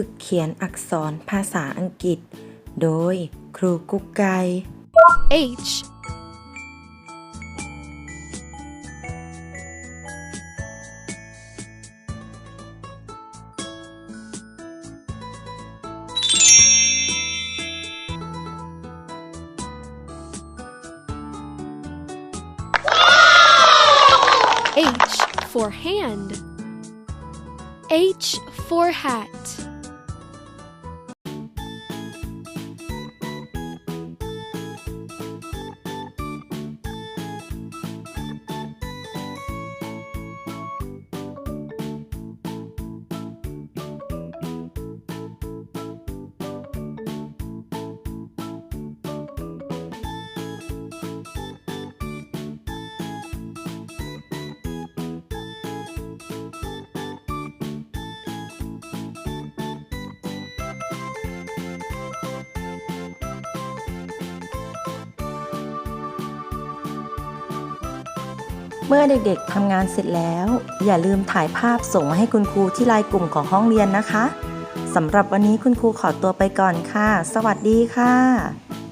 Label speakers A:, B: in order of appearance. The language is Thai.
A: ฝึกเขียนอักษรภาษาอังกฤษ โดยครูกุ๊กไก่
B: H H for hand. H for hat..
A: เมื่อเด็กๆทำงานเสร็จแล้ว อย่าลืมถ่ายภาพส่งมาให้คุณครูที่ไลน์กลุ่มของห้องเรียนนะคะสำหรับวันนี้คุณครูขอตัวไปก่อนค่ะ สวัสดีค่ะ